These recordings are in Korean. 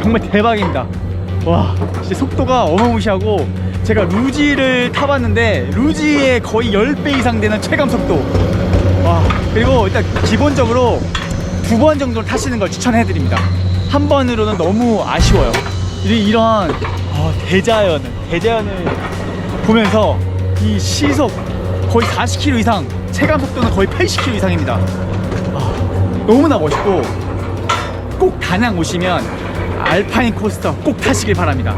정말 대박입니다. 와, 진짜 속도가 어마무시하고 제가 루지를 타봤는데 루지의 거의 10배 이상 되는 체감 속도. 와, 그리고 일단 기본적으로 두 번 정도를 타시는 걸 추천해 드립니다. 한 번으로는 너무 아쉬워요. 이- 이런 어, 대자연을, 대자연을 보면서 이 시속 거의 40km 이상, 체감 속도는 거의 80km 이상입니다. 아, 너무나 멋있고 꼭 다낭 오시면 알파인 코스터 꼭 타시길 바랍니다.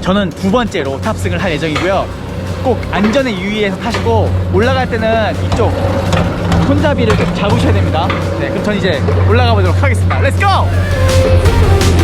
저는 두 번째로 탑승을 할 예정이고요. 꼭 안전에 유의해서 타시고 올라갈 때는 이쪽 손잡이를 좀 잡으셔야 됩니다. 네, 그럼 전 이제 올라가 보도록 하겠습니다. 렛츠 고!